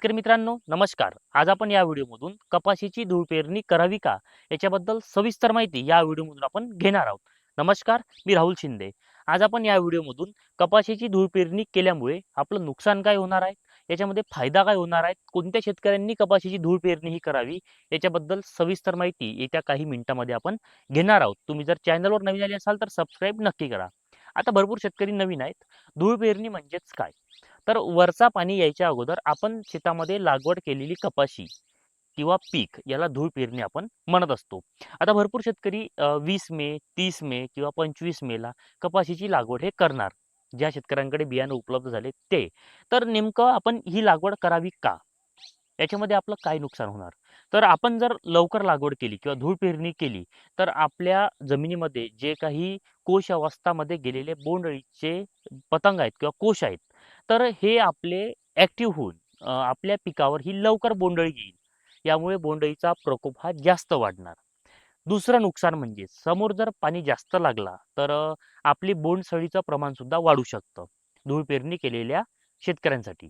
शेतकरी मित्रांनो नमस्कार. आज आपण या व्हिडिओमधून कपाशीची धूळ पेरणी करावी का? याच्याबद्दल सविस्तर माहिती या व्हिडिओमधून आपण घेणार आहोत. नमस्कार मी राहुल शिंदे. आज आपण या व्हिडिओमधून कपाशीची धूळ पेरणी केल्यामुळे आपलं नुकसान काय होणार आहे? याच्यामध्ये फायदा काय होणार आहे? कोणत्या शेतकऱ्यांनी कपाशीची धूळ पेरणी ही करावी? याच्याबद्दल सविस्तर माहिती येत्या काही मिनिटांमध्ये आपण घेणार आहोत. तुम्ही जर चॅनलवर नवीन आले असाल तर सबस्क्राईब नक्की करा. आता भरपूर शेतकरी नवीन आहेत. धूळ पेरणी म्हणजेच काय? तर वरचा पाणी यायच्या अगोदर आपण शेतामध्ये लागवड केलेली कपाशी किंवा पीक याला धूळ पेरणी आपण म्हणत असतो. आता भरपूर शेतकरी वीस मे तीस मे किंवा पंचवीस मेला कपाशीची लागवड हे करणार. ज्या शेतकऱ्यांकडे बियाणं उपलब्ध झाले ते. तर नेमकं आपण ही लागवड करावी का? याच्यामध्ये आपलं काय नुकसान होणार? तर आपण जर लवकर लागवड केली किंवा धूळ पेरणी केली तर आपल्या जमिनीमध्ये जे काही कोश अवस्थामध्ये गेलेले बोंडळीचे पतंग आहेत किंवा कोश आहेत तर हे आपले ॲक्टिव्ह होऊन आपल्या पिकावर ही लवकर बोंडअळी येईल. यामुळे बोंडअळीचा प्रकोप हा जास्त वाढणार. दुसरं नुकसान म्हणजे समोर जर पाणी जास्त लागला तर आपली बोंडसळीचं प्रमाण सुद्धा वाढू शकतं. धूळ पेरणी केलेल्या शेतकऱ्यांसाठी.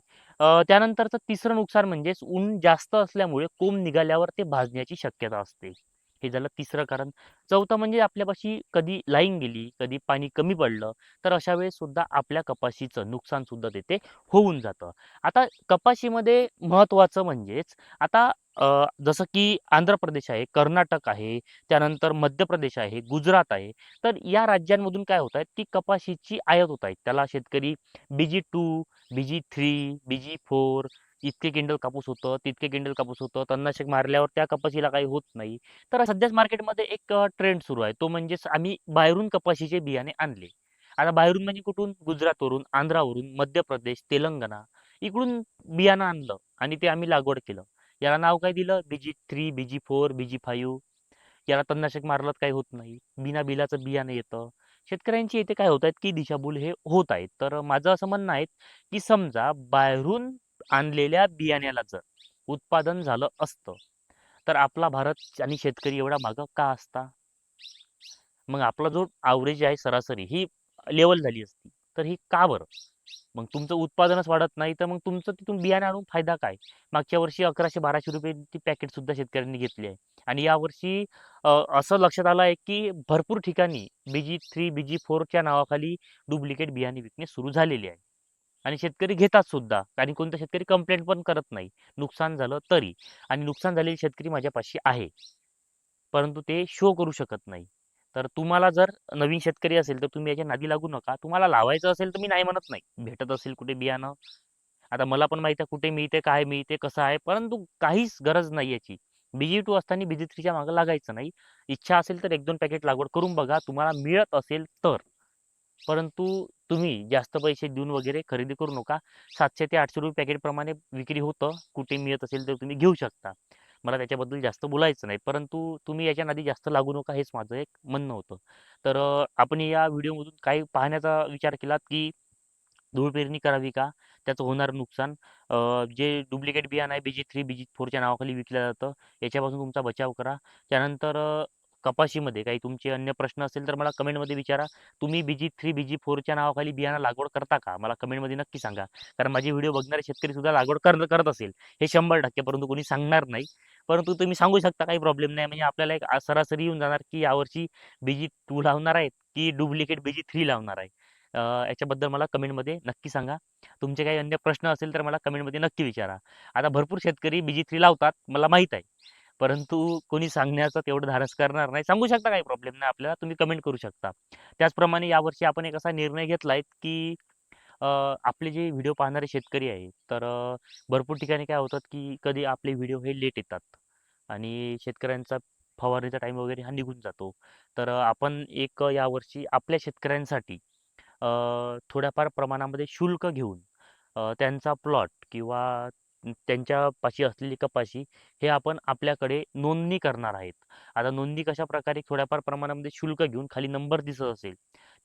त्यानंतरचं तिसरं नुकसान म्हणजेच ऊन जास्त असल्यामुळे कोंब निघाल्यावर ते भाजण्याची शक्यता असते. हे झालं तिसरं कारण. चौथं म्हणजे आपल्यापाशी कधी लाईन गेली कधी पाणी कमी पडलं तर अशा वेळेस सुद्धा आपल्या कपाशीचं नुकसान सुद्धा तिथे होऊन जातं. आता कपाशीमध्ये महत्त्वाचं म्हणजेच आता जसं की आंध्र प्रदेश आहे कर्नाटक आहे त्यानंतर मध्य प्रदेश आहे गुजरात आहे तर या राज्यांमधून काय होत आहेत की कपाशीची आयात होत आहेत. त्याला शेतकरी BG two BG three BG four इतके किंडल कापूस होतं तितके किंडल कापूस होतं. तणनाशक मारल्यावर त्या कपाशीला काही होत नाही. तर सध्याच मार्केटमध्ये एक ट्रेंड सुरू आहे. तो म्हणजेच आम्ही बाहेरून कपाशीचे बियाणे आणले. आता बाहेरून म्हणजे कुठून? गुजरातवरून आंध्रावरून मध्य प्रदेश तेलंगणा इकडून बियाणं आणलं आणि ते आम्ही लागवड केलं. याला नाव काय दिलं? BG three BG four BG five याला तणनाशक मारलं तर काही होत नाही. बिना बिलाचं बियाणं येतं. शेतकऱ्यांची इथे काय होत आहेत? की दिशाभूल हे होत आहेत. तर माझं असं म्हणणं आहे की समजा बाहेरून आणलेल्या बियाण्याला जर उत्पादन झालं असतं तर आपला भारत आणि शेतकरी एवढा मागं का असता? मग आपला जो आवरेज आहे सरासरी ही लेवल झाली असती तर ही का बरं? मग तुमचं उत्पादनच वाढत नाही तर मग तुमचं तिथून बियाणे आणून फायदा काय? मागच्या वर्षी अकराशे बाराशे रुपये पॅकेट सुद्धा शेतकऱ्यांनी घेतली आहे. आणि यावर्षी असं लक्षात आलं आहे की भरपूर ठिकाणी बीजी थ्री बीजी फोरच्या नावाखाली डुप्लिकेट बियाणे विकणे सुरू झालेले आहे. आणि शेतकरी घेतात सुद्धा. आणि कोणता शेतकरी कंप्लेंट पण करत नाही. नुकसान झालं तरी. आणि नुकसान झालेले शेतकरी माझ्यापाशी आहे. परंतु ते शो करू शकत नाही. तर तुम्हाला जर नवीन शेतकरी असेल तर तुम्ही याच्या नादी लागू नका. तुम्हाला लावायचं असेल तर मी नाही म्हणत नाही. भेटत असेल कुठे बियाणं. आता मला पण माहिती आहे कुठे मिळते काय मिळते कसं आहे. परंतु काहीच गरज नाही याची. बीजी टू असताना बीजी थ्रीच्या मागं लागायचं नाही. इच्छा असेल तर एक दोन पॅकेट लागवड करून बघा. तुम्हाला मिळत असेल तर. परंतु तुम्ही जास्त पैसे देऊन वगैरे खरेदी करू नका. सातशे ते आठशे रुपये पॅकेटप्रमाणे विक्री होतं. कुठे मिळत असेल तर तुम्ही घेऊ शकता. मला त्याच्याबद्दल जास्त बोलायचं नाही. परंतु तुम्ही याच्या नादी जास्त लागू नका हेच माझं एक म्हणणं होतं. तर आपण या व्हिडिओमधून काही पाहण्याचा विचार केलात की धूळ पेरणी करावी का? त्याचं होणारं नुकसान. जे डुप्लिकेट बियाणं आहे बीजी थ्री बीजी फोरच्या नावाखाली विकलं जातं. याच्यापासून तुमचा बचाव करा. त्यानंतर कपाशीमध्ये काही तुमचे अन्य प्रश्न असेल तर मला कमेंटमध्ये विचारा. तुम्ही बीजी थ्री बीजी फोरच्या नावाखाली बियाणं लागवड करता का? मला कमेंटमध्ये नक्की सांगा. कारण माझे व्हिडिओ बघणारे शेतकरी सुद्धा लागवड कर करत असेल. हे शंभर टक्के परंतु कोणी सांगणार नाही. परंतु तुम्ही सांगू शकता काही प्रॉब्लेम नाही. म्हणजे आपल्याला एक सरासरी येऊन जाणार की यावर्षी बीजी टू लावणार आहेत की डुप्लिकेट बीजी थ्री लावणार आहे. याच्याबद्दल मला कमेंटमध्ये नक्की सांगा. तुमचे काही अन्य प्रश्न असेल तर मला कमेंटमध्ये नक्की विचारा. आता भरपूर शेतकरी बीजी थ्री लावतात मला माहीत आहे. परंतु कोणी सांगण्याचं तेवढं धाडस करणार नाही. सांगू शकता काही प्रॉब्लेम नाही आपल्याला तुम्ही कमेंट करू शकता. त्याचप्रमाणे यावर्षी आपण एक असा निर्णय घेतला आहे की आपले जे व्हिडिओ पाहणारे शेतकरी आहे तर भरपूर ठिकाणी काय होतात की कधी आपले व्हिडिओ हे लेट येतात आणि शेतकऱ्यांचा फवारणीचा टाईम वगैरे हा निघून जातो. तर आपण एक यावर्षी आपल्या शेतकऱ्यांसाठी थोड्याफार प्रमाणामध्ये शुल्क घेऊन त्यांचा प्लॉट किंवा त्यांच्यापाशी असलेली कपाशी हे आपण आपल्याकडे नोंदणी करणार आहेत. आता नोंदणी कशा प्रकारे थोड्याफार प्रमाणामध्ये शुल्क घेऊन खाली नंबर दिसत असेल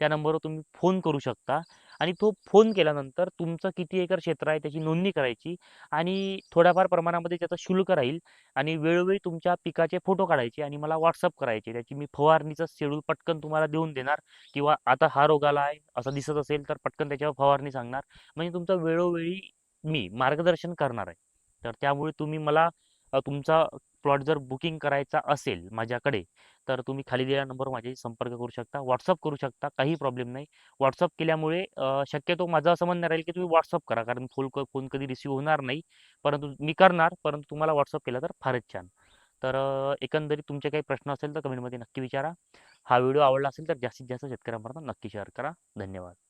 त्या नंबरवर तुम्ही फोन करू शकता आणि तो फोन केल्यानंतर तुमचं किती एकर क्षेत्र आहे त्याची नोंदणी करायची आणि थोड्याफार प्रमाणामध्ये त्याचं शुल्क राहील आणि वेळोवेळी तुमच्या पिकाचे फोटो काढायचे आणि मला व्हॉट्सअप करायचे त्याची मी फवारणीचं शेड्यूल पटकन तुम्हाला देऊन देणार किंवा आता हा रोग आला आहे असं दिसत असेल तर पटकन त्याच्यावर फवारणी सांगणार. म्हणजे तुमचा वेळोवेळी मी मार्गदर्शन करणार आहे. तर त्यामुळे तुम्ही मला तुमचा प्लॉट जर बुकिंग करायचा असेल माझ्याकडे तर तुम्ही खाली दिलेल्या नंबरवर माझ्याशी संपर्क करू शकता व्हॉट्सअप करू शकता काही प्रॉब्लेम नाही. व्हॉट्सअप केल्यामुळे शक्यतो माझं असं म्हणणं राहील की तुम्ही व्हॉट्सअप करा कारण फोन फोन कधी रिसीव्ह होणार नाही. परंतु मी करणार परंतु तुम्हाला व्हॉट्सअप केला तर फारच छान. तर एकंदरीत तुमचे काही प्रश्न असेल तर कमेंटमध्ये नक्की विचारा. हा व्हिडिओ आवडला असेल तर जास्तीत जास्त शेतकऱ्यांपर्यंत नक्की शेअर करा. धन्यवाद.